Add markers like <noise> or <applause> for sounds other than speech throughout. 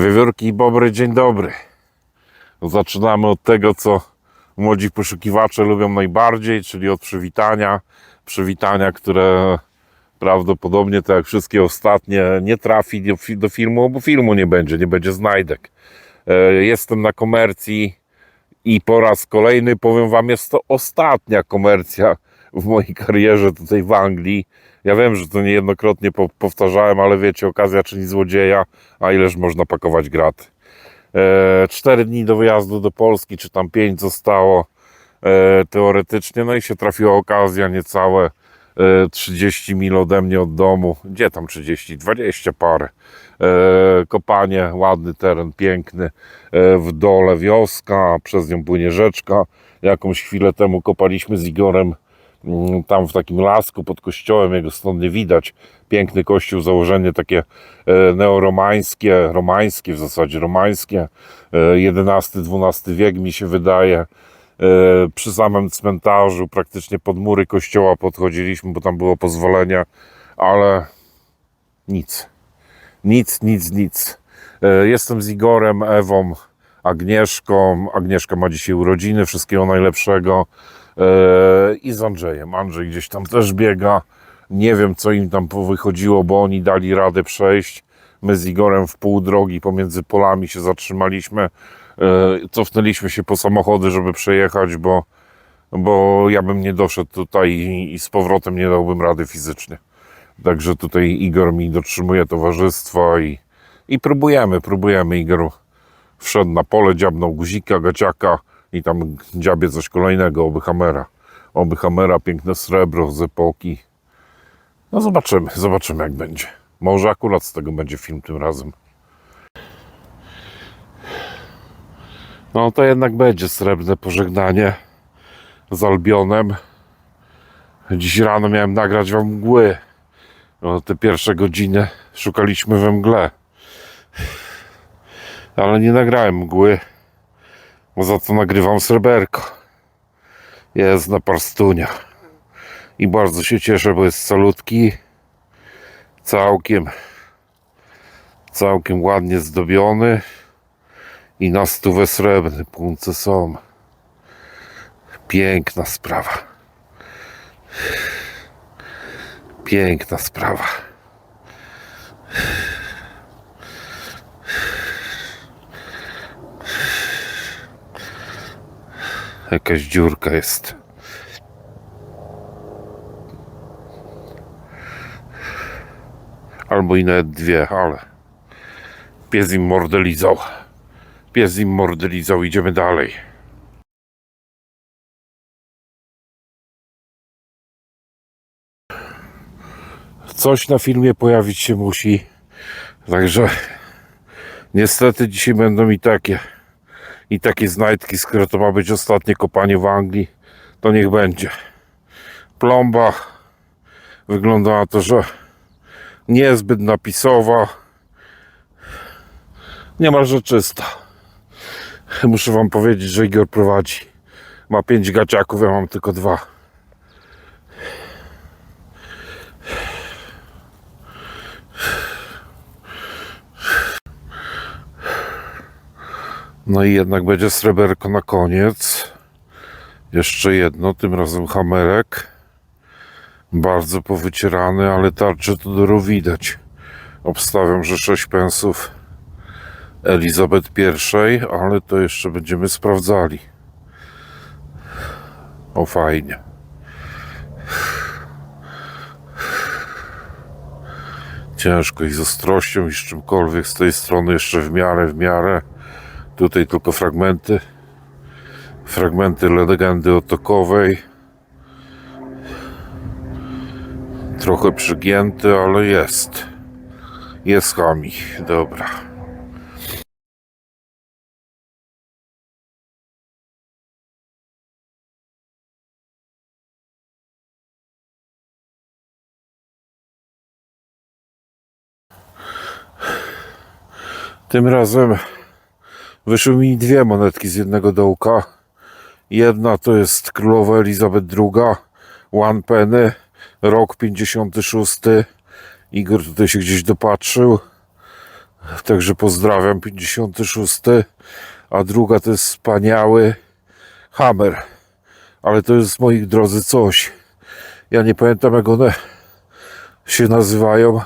Wiewiórki i Bobry, dzień dobry. Zaczynamy od tego, co młodzi poszukiwacze lubią najbardziej, czyli od przywitania. Przywitania, które prawdopodobnie, tak jak wszystkie ostatnie, nie trafi do, fi- do filmu, bo filmu nie będzie, nie będzie znajdek. E, Jestem na komercji i po raz kolejny powiem Wam, jest to ostatnia komercja w mojej karierze tutaj w Anglii. Ja wiem, że to niejednokrotnie po- powtarzałem, ale wiecie, okazja czyni złodzieja, a ileż można pakować graty. E, Cztery dni do wyjazdu do Polski, czy tam pięć zostało e, teoretycznie, no i się trafiła okazja niecałe e, 30 mil ode mnie od domu. Gdzie tam 30? 20 parę. E, Kopanie, ładny teren, piękny. E, W dole wioska, przez nią płynie rzeczka. Jakąś chwilę temu kopaliśmy z Igorem tam w takim lasku pod kościołem, jego stąd nie widać. Piękny kościół, założenie takie e, neoromańskie, romańskie w zasadzie, romańskie. E, XI-XII wiek mi się wydaje. E, Przy samym cmentarzu, praktycznie pod mury kościoła podchodziliśmy, bo tam było pozwolenie, ale nic. Nic, nic, nic. E, Jestem z Igorem, Ewą, Agnieszką. Agnieszka ma dzisiaj urodziny, wszystkiego najlepszego. E, I z Andrzejem. Andrzej gdzieś tam też biega. Nie wiem, co im tam wychodziło, bo oni dali radę przejść. My z Igorem w pół drogi pomiędzy polami się zatrzymaliśmy. E, Cofnęliśmy się po samochody, żeby przejechać, bo, bo ja bym nie doszedł tutaj i z powrotem nie dałbym rady fizycznie. Także tutaj Igor mi dotrzymuje towarzystwa i, i próbujemy, próbujemy. Igor wszedł na pole, dziabnął guzika, gaciaka i tam dziabie coś kolejnego, oby Hamera. Oby Hamera, piękne srebro z epoki. No zobaczymy, zobaczymy jak będzie. Może akurat z tego będzie film tym razem. No to jednak będzie srebrne pożegnanie z Albionem. Dziś rano miałem nagrać wam mgły. No, te pierwsze godziny szukaliśmy we mgle. Ale nie nagrałem mgły. Bo za to nagrywam sreberko. Jest na parstunia. I bardzo się cieszę, bo jest salutki. Całkiem całkiem ładnie zdobiony. I na stówę srebrny. Punce są. Piękna sprawa. Piękna sprawa. Jakaś dziurka jest. Albo i nawet dwie, ale pies im mordę lizał. Pies im mordę lizał, idziemy dalej. Coś na filmie pojawić się musi. Także niestety dzisiaj będą i takie i takie znajdki, skoro to ma być ostatnie kopanie w Anglii, to niech będzie. Plomba wygląda na to, że niezbyt napisowa, niemalże czysta. Muszę wam powiedzieć, że Igor prowadzi. Ma pięć gaciaków, ja mam tylko dwa. No i jednak będzie sreberko na koniec. Jeszcze jedno, tym razem hamerek. Bardzo powycierany, ale tarczy to dużo widać. Obstawiam, że 6 pensów Elizabeth I, ale to jeszcze będziemy sprawdzali. O fajnie. Ciężko i z ostrością i z czymkolwiek z tej strony jeszcze w miarę, w miarę. Tutaj tylko fragmenty. Fragmenty legendy otokowej. Trochę przygięty, ale jest. Jest chami. Dobra. Tym razem wyszły mi dwie monetki z jednego dołka. Jedna to jest królowa Elizabeth II, one penny, rok 56. Igor tutaj się gdzieś dopatrzył. Także pozdrawiam 56. A druga to jest wspaniały Hammer. Ale to jest moi drodzy coś. Ja nie pamiętam jak one się nazywają,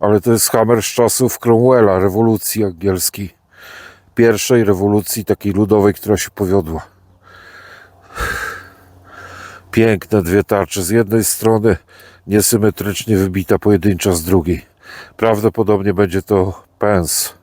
ale to jest Hammer z czasów Cromwella, rewolucji angielskiej. Pierwszej rewolucji takiej ludowej, która się powiodła. Piękne dwie tarcze. Z jednej strony niesymetrycznie wybita pojedyncza z drugiej. Prawdopodobnie będzie to pens.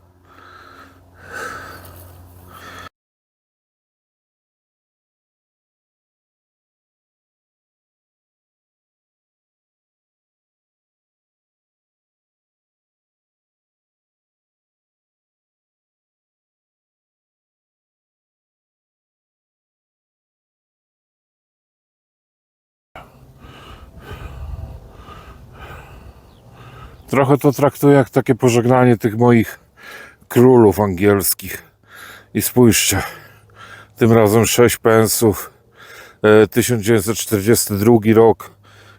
Trochę to traktuję jak takie pożegnanie tych moich królów angielskich. I spójrzcie, tym razem 6 pensów, e, 1942 rok,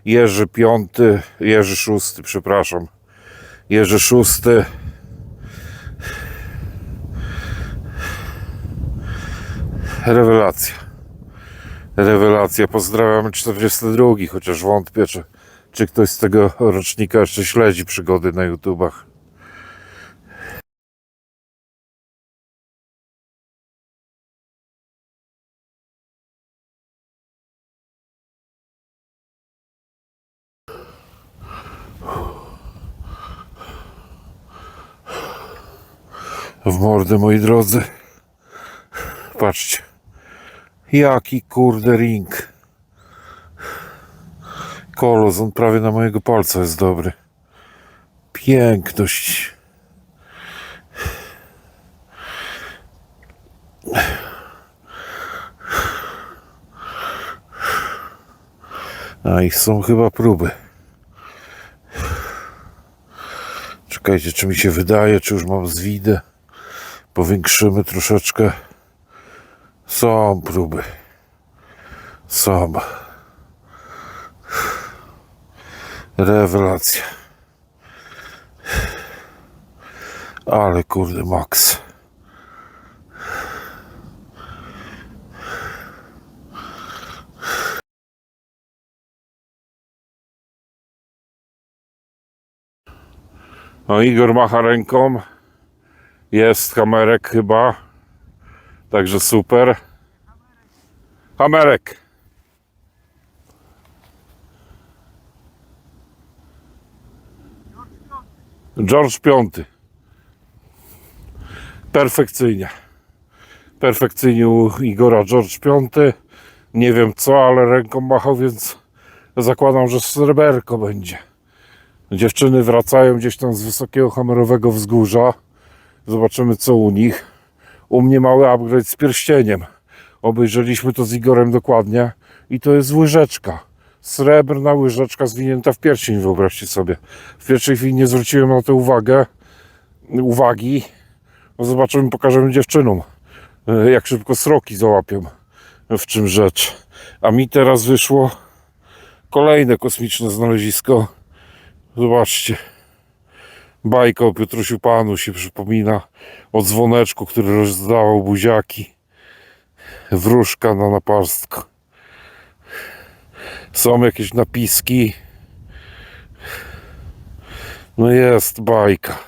Jerzy V, Jerzy VI, przepraszam, Jerzy VI. Rewelacja. Rewelacja. Pozdrawiam 42, chociaż wątpię, czy, czy ktoś z tego rocznika jeszcze śledzi przygody na YouTubach. W mordę, moi drodzy. Patrzcie. Jaki kurde ring. Kolos, on prawie na mojego palca jest dobry. Piękność. A ich są chyba próby. Czekajcie, czy mi się wydaje, czy już mam zwidę. Powiększymy troszeczkę. Są próby. Są. Rewelacja. Ale kurde, Max. No Igor macha ręką. Jest kamerek chyba. Także super. Kamerek. George V. Perfekcyjnie. Perfekcyjnie u Igora George V. Nie wiem co, ale ręką machał, więc zakładam, że sreberko będzie. Dziewczyny wracają gdzieś tam z wysokiego hamerowego wzgórza. Zobaczymy co u nich. U mnie mały upgrade z pierścieniem. Obejrzeliśmy to z Igorem dokładnie i to jest łyżeczka. Srebrna łyżeczka zwinięta w pierścień, wyobraźcie sobie. W pierwszej chwili nie zwróciłem na to uwagę, uwagi. No zobaczymy, pokażemy dziewczynom, e, jak szybko sroki załapią, w czym rzecz. A mi teraz wyszło kolejne kosmiczne znalezisko. Zobaczcie. Bajka o Piotrusiu Panu się przypomina o dzwoneczku, który rozdawał buziaki. Wróżka na napastku. Są jakieś napiski. No jest bajka.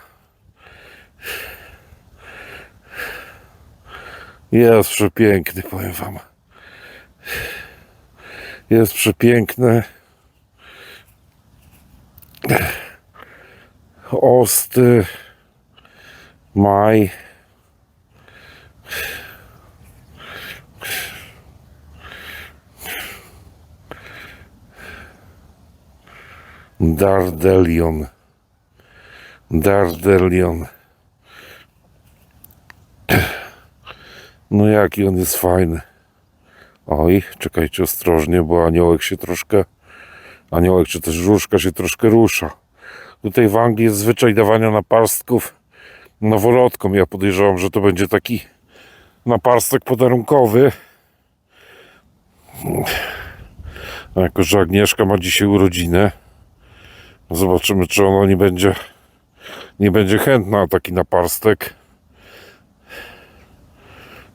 Jest przepiękny, powiem wam. Jest przepiękny. Osty, maj. Dardelion. Dardelion. No jaki on jest fajny. Oj, czekajcie ostrożnie, bo aniołek się troszkę, aniołek czy też różka się troszkę rusza. Tutaj w Anglii jest zwyczaj dawania napastków noworodkom. Ja podejrzewam, że to będzie taki naparstek podarunkowy. A jako, że Agnieszka ma dzisiaj urodzinę, zobaczymy, czy ona nie będzie nie będzie chętna na taki naparstek.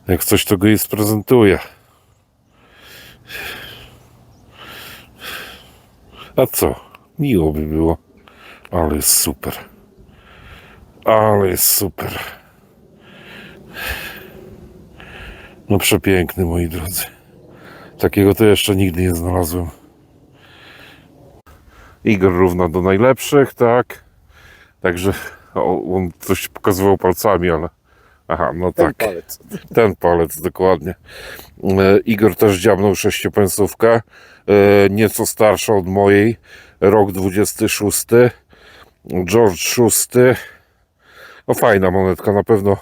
Jak coś, to go jej sprezentuje. A co? Miło by było. Ale jest super. Ale jest super. No przepiękny, moi drodzy. Takiego to jeszcze nigdy nie znalazłem. Igor równa do najlepszych, tak? Także o, on coś pokazywał palcami, ale. Aha, no Ten tak. palec. Ten palec, dokładnie. E, Igor też dziabnął sześciopensówkę, e, nieco starsza od mojej, rok 26, George 6. No fajna monetka, na pewno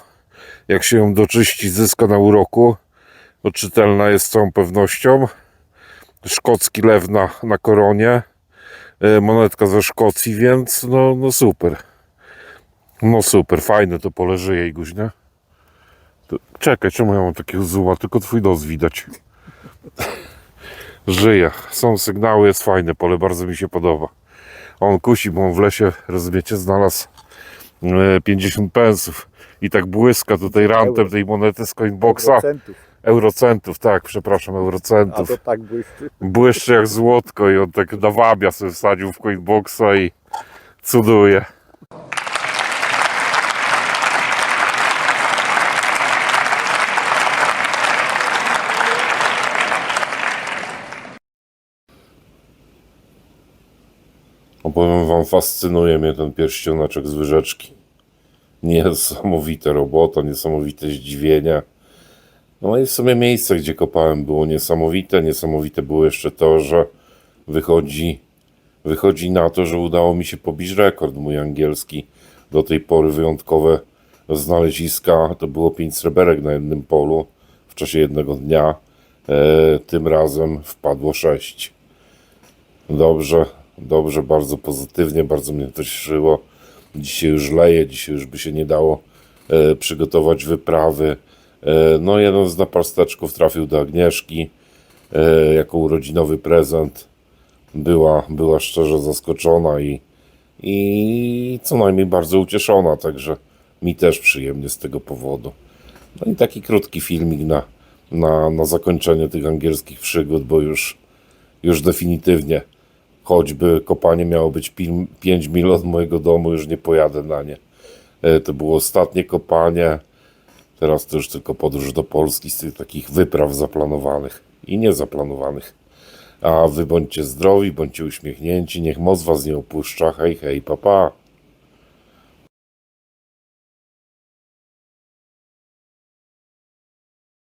jak się ją doczyści, zyska na uroku, bo czytelna jest z całą pewnością. Szkocki lew na, na koronie, monetka ze Szkocji, więc no, no super. No super, fajne to pole żyje, Iguś, nie? To- Czekaj, czemu ja mam takiego zooma? Tylko twój nos widać. <laughs> Żyje. Są sygnały, jest fajne pole, bardzo mi się podoba. On kusi, bo on w lesie, rozumiecie, znalazł e, 50 pensów. I tak błyska tutaj rantem tej monety z Coinboxa. Procentów. Eurocentów, tak, przepraszam, A eurocentów. to tak błyszczy. Błyszczy jak złotko i on tak nawabia sobie wsadził w Coinboxa i cuduje. Opowiem wam, fascynuje mnie ten pierścioneczek z wyrzeczki. Niesamowite robota, niesamowite zdziwienia. No i w sumie miejsce, gdzie kopałem było niesamowite. Niesamowite było jeszcze to, że wychodzi, wychodzi na to, że udało mi się pobić rekord mój angielski. Do tej pory wyjątkowe znaleziska to było 5 sreberek na jednym polu w czasie jednego dnia. E, tym razem wpadło 6. Dobrze, dobrze, bardzo pozytywnie, bardzo mnie to cieszyło. Dzisiaj już leje, dzisiaj już by się nie dało e, przygotować wyprawy. E, no, jeden z naparsteczków trafił do Agnieszki e, jako urodzinowy prezent. Była, była szczerze zaskoczona i, i co najmniej bardzo ucieszona, także mi też przyjemnie z tego powodu. No i taki krótki filmik na, na, na zakończenie tych angielskich przygód, bo już, już definitywnie choćby kopanie miało być 5 mil od mojego domu, już nie pojadę na nie. E, To było ostatnie kopanie. Teraz to już tylko podróż do Polski z tych takich wypraw zaplanowanych i niezaplanowanych. A wy bądźcie zdrowi, bądźcie uśmiechnięci, niech moc was nie opuszcza. Hej, hej, papa. Pa.